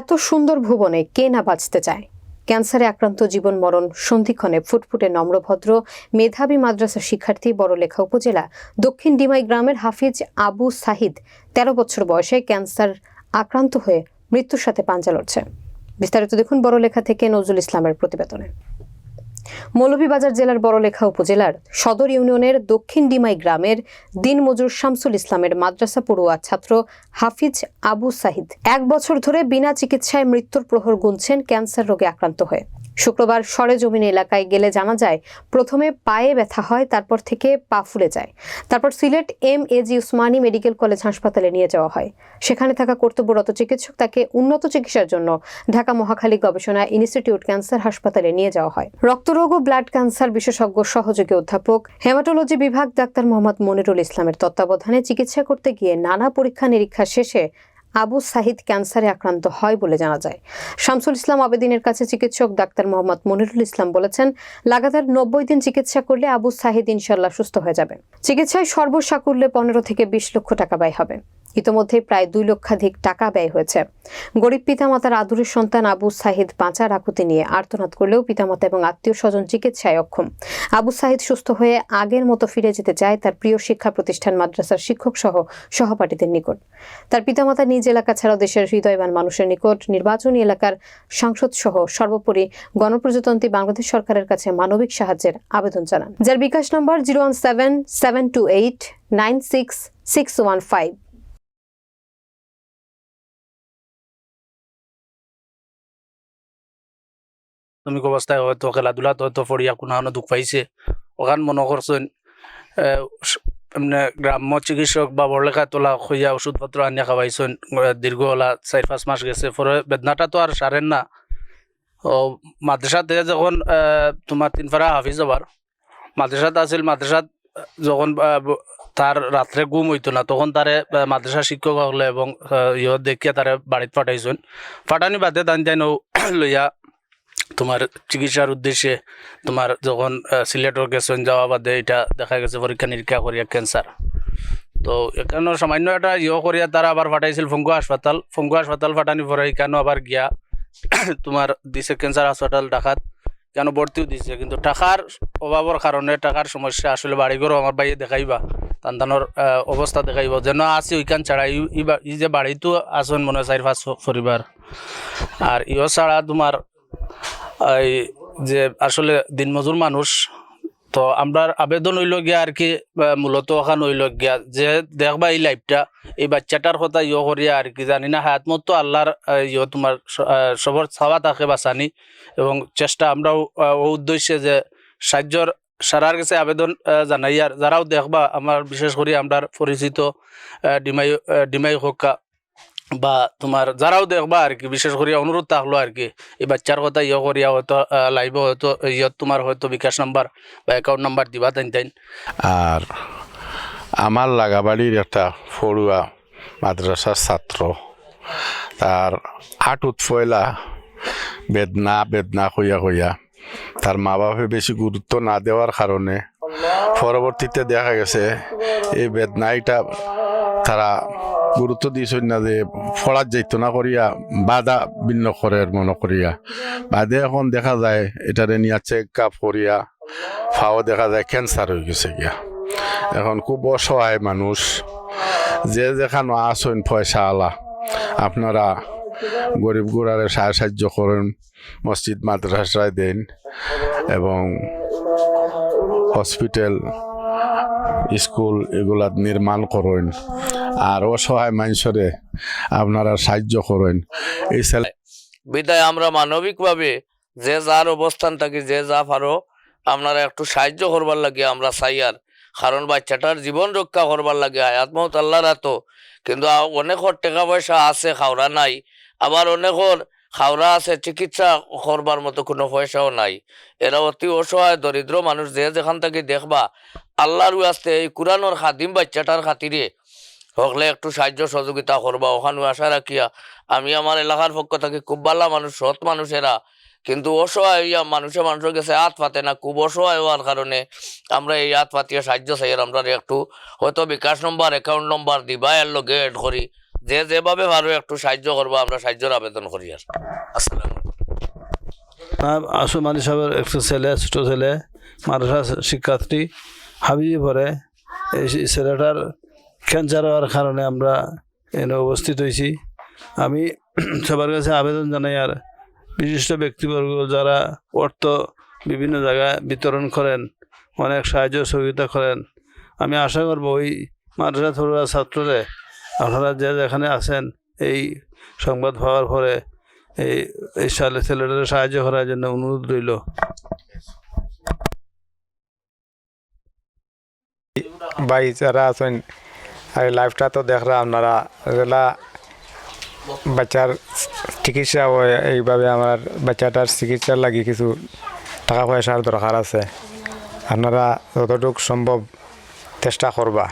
এত সুন্দর ভুবনে কে না বাঁচতে চায়? ক্যান্সারে আক্রান্ত জীবন মরণ, সন্ধিক্ষণে ফুটফুটে নম্রভদ্র, মেধাবী মাদ্রাসা শিক্ষার্থী বড়লেখা উপজেলা, দক্ষিণ ডিমাই গ্রামের হাফিজ আবু সাহিদ, তেরো বছর বয়সে ক্যান্সার আক্রান্ত হয়ে মৃত্যুর সাথে পাঞ্জা লড়ছে। বিস্তারিত দেখুন বড়লেখা থেকে নজরুল ইসলামের প্রতিবেদনে। মৌলভীবাজার জেলার বড়লেখা উপজেলার সদর ইউনিয়নের দক্ষিণ ডিমাই গ্রামের দিনমজুর শামসুল ইসলামের মাদ্রাসা পড়ুয়া ছাত্র হাফিজ আবু সাহিদ। এক বছর ধরে বিনা চিকিৎসায় মৃত্যুর প্রহর গুনছেন ক্যান্সার রোগে আক্রান্ত হয়ে। শুক্রবার সরেজমিন এলাকায় গেলে জানা যায়, প্রথমে পায়ে ব্যথা হয়, তারপর থেকে পা ফুলে যায়। তারপর Sylhet M A G Osmani medical college হাসপাতালে নিয়ে যাওয়া হয়। সেখানে থাকা কর্তব্যরত চিকিৎসক তাকে উন্নত চিকিৎসার জন্য ঢাকা মহাখালী গবেষণা ইনস্টিটিউট ক্যান্সার হাসপাতালে নিয়ে যাওয়া হয়। রক্তরোগ ও ব্লাড ক্যান্সার বিশেষজ্ঞ সহযোগী অধ্যাপক, হেমাটোলজি বিভাগ ডাক্তার মোহাম্মদ মনিরুল ইসলামের তত্ত্বাবধানে চিকিৎসা করতে গিয়ে নানা পরীক্ষা নিরীক্ষা শেষে আবু সাহিদ ক্যান্সারে আক্রান্ত হয় বলে জানা যায়। শামসুল ইসলাম আবেদিনের কাছে চিকিৎসক ডাক্তার মোহাম্মদ মনিরুল ইসলাম বলেছেন, লাগাতার নব্বই দিন চিকিৎসা করলে আবু সাহিদ ইনশাল্লাহ সুস্থ হয়ে যাবে চিকিৎসায় সর্বসাকুল্যে পনেরো থেকে বিশ লক্ষ টাকা ব্যয় হবে। ইতোমধ্যে প্রায় দুই লক্ষাধিক টাকা ব্যয় হয়েছে। গরিব পিতামাতার আদুরের সন্তান আবু সাহিদ বাঁচার আকুতি নিয়ে আর্তনাদ করলেও পিতামাতা এবং আত্মীয় স্বজন চিকিৎসায় অক্ষম। আবু সাহিদ সুস্থ হয়ে আগের মতো ফিরে যেতে চায় তার প্রিয় শিক্ষা প্রতিষ্ঠান মাদ্রাসার শিক্ষক সহ সহপাঠীদের নিকট। তার পিতামাতা নিজ এলাকা ছাড়াও দেশের হৃদয়বান মানুষের নিকট নির্বাচনী এলাকার সাংসদ সহ সর্বোপরি গণপ্রজাতন্ত্রী বাংলাদেশ সরকারের কাছে মানবিক সাহায্যের আবেদন জানান। যার bKash number zero one seven seven two eight, nine six six one five. শ্রমিক অবস্থায় হয়তো খেলাধুলাত হয়তো ফড়িয়া কোনো দুঃখ পাইছে। ওখান মনে করছেন এমনে গ্রাম্য চিকিৎসক বা বড়লেখা তোলা হইয়া ওষুধপত্র আনিয়া খাওয়াইছেন দীর্ঘ হলা চার পাঁচ মাস গেছে। পরে বেদনাটা তো আর সারেন না ও মাদ্রাসাতে যখন তোমার তিনফারা হাফিজ আবার মাদ্রাসাত আছিল মাদ্রাসাত যখন তার রাত্রে ঘুম হইতো না, তখন তারে মাদ্রাসা শিক্ষক হলে এবং ইহত দেখিয়া তারে বাড়িত পাঠাইছেন পাঠানি বাদে তান তাই লইয়া তোমার চিকিৎসার উদ্দেশ্যে তোমার যখন সিলেটর গেছেন, যাওয়া বাদে এটা দেখা গেছে পরীক্ষা নিরীক্ষা করিয়া ক্যান্সার তো এখানে সামান্য একটা ইয়ে করিয়া তারা আবার ফাটাইছিল ফঙ্গু হাসপাতাল। ফঙ্গু হাসপাতাল ফাটানি পরে এখানেও আবার গিয়া তোমার দিছে ক্যান্সার হাসপাতাল ডাকাত কেন ভর্তিও দিছে, কিন্তু টাকার অভাবের কারণে টাকার সমস্যা আসলে বাড়িঘরও আমার বাইরে দেখাইবা তান্তানোর অবস্থা দেখাইব, যেন আছে ওইখান ছাড়া। ই- যে বাড়িতো আসন মনে হয় চার পাঁচ পরিবার আর ইও ছাড়া তোমার যে আসলে দিনমজুর মানুষ, তো আমরা আবেদন হইল গিয়া আর কি মূলত ওখান হইল গিয়া যে দেখবা এই লাইফটা, এই বাচ্চাটার কথা ইয়ে করিয়া আর কি জানি না, হাত মতো আল্লাহর ইয়ে তোমার সবর ছাওয়া থাকে বাঁচানি। এবং চেষ্টা আমরাও ও উদ্দেশ্যে যে সাহায্যর সারার কাছে আবেদন জানাই আর যারাও দেখবা, আমার বিশেষ করে আমরা পরিচিত ডিমাই ডিমাই হকা। বা তোমার যারাও দেখবা আর কি, বিশেষ করে অনুরোধ থাকল আর কি, এই বাচ্চার কথা ইয়ে করিয়া হয়তো লাইভ হয়তো, ইয়ত তোমার হয়তো বিকাশ নাম্বার বা অ্যাকাউন্ট নাম্বার দিবা তাই তাই আর আমার লাগাবাড়ির একটা ফড়ুয়া মাদ্রাসার ছাত্র, তার হাঁটুত ফয়লা বেদনা বেদনা হইয়া হইয়া তার মা বাপে বেশি গুরুত্ব না দেওয়ার কারণে পরবর্তীতে দেখা গেছে, এই বেদনাইটা তারা গুরুত্ব দিয়েছেন না যে ফড়াত যাইতো না করিয়া, বাধা ভিন্ন করে মনে করিয়া। বাদে এখন দেখা যায় এটারে নিয়ে চেক আপ করিয়া, ফাও দেখা যায় ক্যান্সার হয়ে গেছে গিয়া। এখন খুব অসহায় মানুষ, যে যেখানে আসেন পয়সা আলা। আপনারা গরিব গুড়ারে সাহায্য করেন মসজিদ মাদ্রাসায় দেন এবং হসপিটাল, স্কুল এগুলা নির্মাণ করেন। আর অসহায় মানুষরে আপনারা সাহায্য করেন। এই বিদায় আমরা মানবিকভাবে যে যার অবস্থান থাকি, যে যা পারো, আপনারা একটু সাহায্য করবার লাগে আমরা চাই আর। কারণ বাচ্চাটার জীবন রক্ষা করবার লাগে, আয়াত মহত আল্লাহর কিন্তু অনেকর টাকা পয়সা আছে খাওয়া নাই। আবার অনেকর খাওয়া আছে, চিকিৎসা করবার মতো কোনো পয়সাও নাই। এরা অতি অসহায়, দরিদ্র মানুষ, যে যেখান থেকে দেখবা, আল্লাহর আসতে এই কোরআনোর খাদিম বাচ্চাটার খাতিরে হকলে একটু সাহায্য সহযোগিতা করবা, ওখানে আশা রাখিয়া আমি আমার এলাকার পক্ষ থেকে খুব ভালো মানুষ, সৎ মানুষেরা। কিন্তু অসহায় হইয়া মানুষে মানুষের কাছে হাত পাতে না, খুব অসহায় হওয়ার কারণে আমরা এই হাত পাতিয়ে সাহায্য চাই আমরা একটু হয়তো বিকাশ নম্বর অ্যাকাউন্ট নম্বর দিবা, এর লগে এড করি। যে যেভাবে পারো একটু সাহায্য করব, আমরা সাহায্যের আবেদন করি আর। আসসালাম নাম আসুমানি সাহেবের একটা ছেলে, ছোটো ছেলে, মাদ্রাসা শিক্ষার্থী, হাবিবি পরে। এই ছেলেটার ক্যান্সার হওয়ার কারণে আমরা এনে উপস্থিত হয়েছি। আমি সবার কাছে আবেদন জানাই, আর বিশিষ্ট ব্যক্তিবর্গ যারা অর্থ বিভিন্ন জায়গায় বিতরণ করেন, অনেক সাহায্য সহযোগিতা করেন, আমি আশা করব ওই মাদ্রাসা থরুয়া ছাত্ররে আপনারা যে যেখানে আছেন, এই সংবাদ পাওয়ার পরে এই এই ছেলেটাকে সাহায্য করার জন্য অনুরোধ রইল। ভাই, যারা আছেন আর লাইফটা তো দেখরা আপনারা যেলা বাচ্চার চিকিৎসা হয় এইভাবে আমার বাচ্চাটার চিকিৎসার লাগি কিছু টাকা পয়সার দরকার আছে। আপনারা যতটুকু সম্ভব চেষ্টা করবা।